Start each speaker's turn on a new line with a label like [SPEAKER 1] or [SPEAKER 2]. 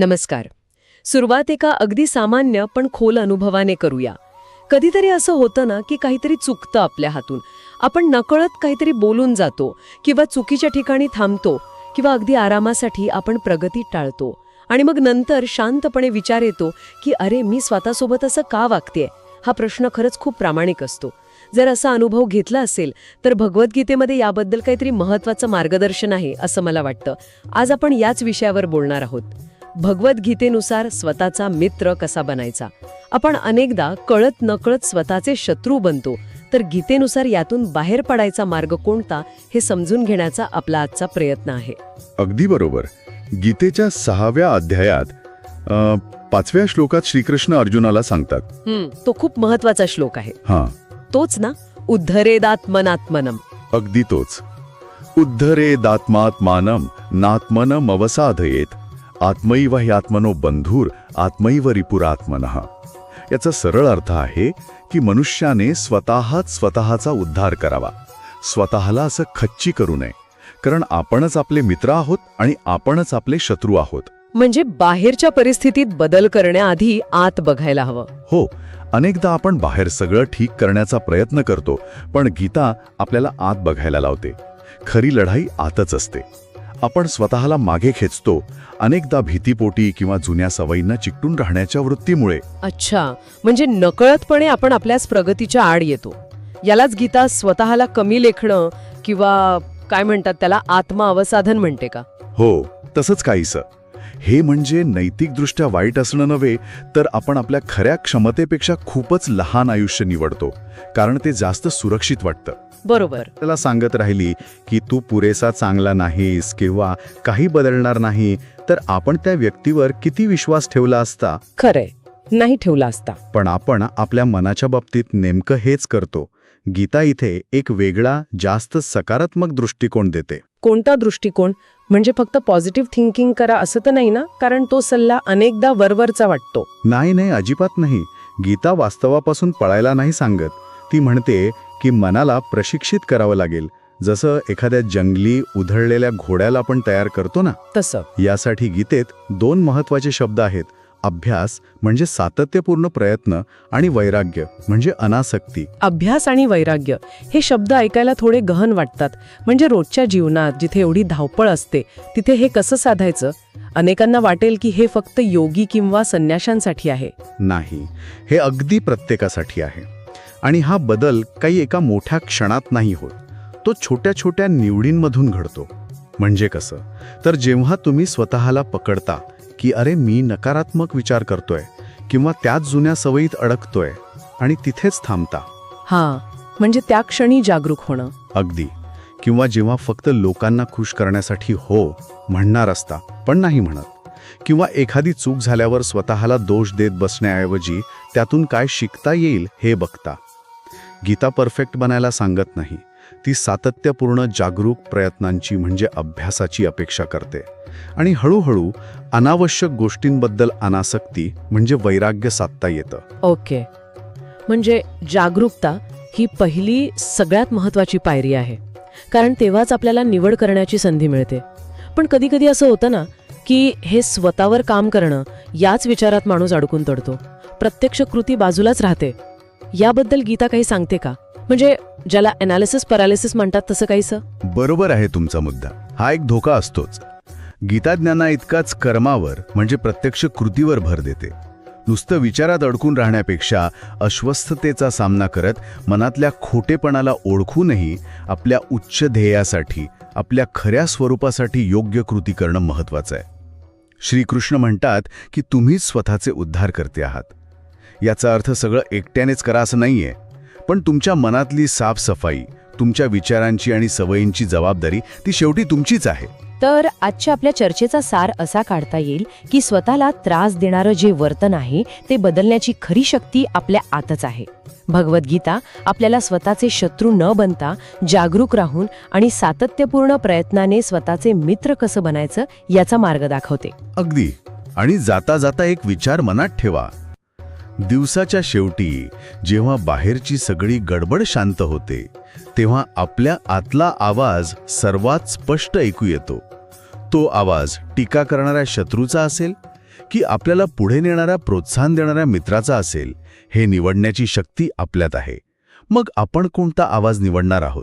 [SPEAKER 1] नमस्कार. सुरुवात एका अगदी सामान्य पण खोल अनुभवाने करूया. कधीतरी असं होतं ना की काहीतरी चुकतं आपल्या हातून. आपण नकळत काहीतरी बोलून जातो किंवा चुकीच्या ठिकाणी थांबतो किंवा अगदी आरामासाठी आपण प्रगती टाळतो. आणि मग नंतर शांतपणे विचार येतो की अरे मी स्वतःसोबत असं का वागतेय? हा प्रश्न खरंच खूप प्रामाणिक असतो. जर असा अनुभव घेतला असेल तर भगवद्गीतेमध्ये याबद्दल काहीतरी महत्त्वाचं मार्गदर्शन आहे असं मला वाटतं. आज आपण याच विषयावर बोलणार आहोत. भगवद्गीतेनुसार स्वतःचा मित्र कसा बनायचा? आपण अनेकदा कळत नकळत स्वतःचे शत्रू बनतो तर गीतेनुसार यातून बाहेर पडायचा मार्ग कोणता हे समजून घेण्याचा आपला आजचा प्रयत्न आहे.
[SPEAKER 2] अगदी बरोबर. गीतेच्या सहाव्या अध्यायात पाचव्या श्लोकात श्रीकृष्ण अर्जुनाला सांगतात.
[SPEAKER 1] तो खूप महत्त्वाचा श्लोक आहे.
[SPEAKER 2] हां.
[SPEAKER 1] तोच ना? उद्धरेदात्मनात्मनम.
[SPEAKER 2] अगदी तोच. उद्धरे दात्मात्मानम नात्मनम अवसाधयेत आत्मैव ह्यात्मनो बंधूर आत्मैव रिपुरात्मनः. याचा सरळ अर्थ आहे की मनुष्याने स्वतःच स्वतःचा उद्धार करावा. स्वतःला असं खच्ची करू नये कारण आपणच आपले मित्र आहोत आणि आपणच आपले शत्रू आहोत.
[SPEAKER 1] म्हणजे बाहेरच्या परिस्थितीत बदल करण्याआधी आत बघायला हवं.
[SPEAKER 2] हो अनेकदा आपण बाहेर सगळं ठीक करण्याचा प्रयत्न करतो पण गीता आपल्याला आत बघायला लावते. खरी लढाई आतच असते. आपण स्वतःला मागे खेचतो अनेकदा भीतीपोटी किंवा जुन्या सवयींना चिकटून राहण्याच्या वृत्तीमुळे.
[SPEAKER 1] अच्छा म्हणजे नकळतपणे आपण आपल्याच प्रगतीच्या आड येतो. यालाच गीता स्वतःला कमी लेखणं किंवा काय म्हणतात त्याला आत्मा अवसाधन म्हणते का?
[SPEAKER 2] हो तसंच काहीसं. हे म्हणजे नैतिकदृष्ट्या वाईट असणं नव्हे तर आपण आपल्या खऱ्या क्षमतेपेक्षा खूपच लहान आयुष्य निवडतो कारण ते जास्त सुरक्षित वाटतं.
[SPEAKER 1] बरोबर.
[SPEAKER 2] त्याला सांगत राहिली की तू पुरेसा चांगला नाहीस किंवा काही बदलणार नाही तर आपण त्या व्यक्तीवर किती विश्वास ठेवला असता?
[SPEAKER 1] खरंय. नाही ठेवला असता.
[SPEAKER 2] पण आपण आपल्या मनाच्या बाबतीत नेमकं हेच करतो. गीता इथे एक वेगळा जास्त सकारात्मक दृष्टिकोन देते.
[SPEAKER 1] कोणता दृष्टिकोन? म्हणजे फक्त पॉझिटिव्ह थिंकिंग करा असं तर नाही ना? कारण तो सल्ला अनेकदा वरवरचा वाटतो.
[SPEAKER 2] नाही नाही अजिबात नाही. गीता वास्तवापासून पळायला नाही सांगत. ती म्हणते की मनाला प्रशिक्षित करावं लागेल. जसं एखाद्या जंगली उधळलेल्या घोड्याला आपण तयार करतो ना?
[SPEAKER 1] तसं.
[SPEAKER 2] यासाठी गीतेत दोन महत्त्वाचे शब्द आहेत. अभ्यास म्हणजे सातत्यपूर्ण प्रयत्न आणि वैराग्य म्हणजे अनासक्ती.
[SPEAKER 1] अभ्यास आणि वैराग्य हे शब्द ऐकायला थोडे गहन वाटतात. म्हणजे रोजच्या जीवनात जिथे एवढी धावपळ असते तिथे हे कसं साधायचं? अनेकांना वाटेल की हे फक्त योगी किंवा संन्याशांसाठी आहे.
[SPEAKER 2] नाही हे अगदी प्रत्येकासाठी आहे. आणि हा बदल काही एका मोठ्या क्षणात नाही होत. तो छोट्या छोट्या निवडींमधून घडतो. म्हणजे कसं? तर जेव्हा तुम्ही स्वतःला पकडता की अरे मी नकारात्मक विचार करतोय किंवा त्याच जुन्या सवयीत अडकतोय आणि तिथेच थांबता.
[SPEAKER 1] हा म्हणजे त्या क्षणी जागरूक होणं.
[SPEAKER 2] अगदी. किंवा जेव्हा फक्त लोकांना खुश करण्यासाठी हो म्हणणार असता पण नाही म्हणत. किंवा एखादी चूक झाल्यावर स्वतःला दोष देत बसण्याऐवजी त्यातून काय शिकता येईल हे बघता. गीता परफेक्ट बनायला सांगत नाही. ती सातत्यपूर्ण जागरूक प्रयत्नांची म्हणजे अभ्यासाची अपेक्षा करते. आणि हळूहळू अनावश्यक गोष्टींबद्दल अनासक्ती म्हणजे वैराग्य साधता येतं.
[SPEAKER 1] ओके. म्हणजे जागरूकता ही पहिली सगळ्यात महत्वाची पायरी आहे. कारण तेव्हाच आपल्याला निवड करण्याची संधी मिळते. पण कधी कधी असं होतं ना की हे स्वतःवर काम करणं याच विचारात माणूस अडकून तडतो. प्रत्यक्ष कृती बाजूलाच राहते. याबद्दल गीता काही सांगते का? म्हणजे ज्याला अनालिसिस पॅरालिसिस म्हणतात तसं काहीसं?
[SPEAKER 2] बरोबर आहे तुमचा मुद्दा. हा एक धोका असतोच. गीताज्ञाना इतकाच कर्मावर म्हणजे प्रत्यक्ष कृतीवर भर देते. नुसतं विचारात अडकून राहण्यापेक्षा अस्वस्थतेचा सामना करत मनातल्या खोटेपणाला ओळखूनही आपल्या उच्च ध्येयासाठी आपल्या खऱ्या स्वरूपासाठी योग्य कृती करणं महत्वाचं आहे. श्रीकृष्ण म्हणतात की तुम्हीच स्वतःचे उद्धार करते आहात. याचा अर्थ सगळं एकट्यानेच करा असं नाहीये. पण तुमच्या मनातली साफसफाई तुमच्या विचारांची आणि सवयींची जबाबदारी ती शेवटी तुमचीच आहे.
[SPEAKER 3] तर आजच्या आपल्या चर्चेचा सार असा काढता येईल की स्वतःला त्रास देणारं जे वर्तन आहे ते बदलण्याची खरी शक्ती आपल्या आतच आहे. भगवद्गीता आपल्याला स्वतःचे शत्रू न बनता जागरूक राहून आणि सातत्यपूर्ण प्रयत्नाने स्वतःचे मित्र कसं बनायचं याचा मार्ग दाखवते.
[SPEAKER 2] अगदी. आणि जाता जाता एक विचार मनात ठेवा. दिवसाच्या शेवटी जेव्हा बाहेरची सगळी गडबड शांत होते तेव्हा आपल्या आतला आवाज सर्वात स्पष्ट ऐकू येतो. तो आवाज टीका करणाऱ्या शत्रूचा असेल की आपल्याला पुढे नेणाऱ्या प्रोत्साहन देणाऱ्या मित्राचा असेल हे निवडण्याची शक्ती आपल्यात आहे. मग आपण कोणता आवाज निवडणार आहोत?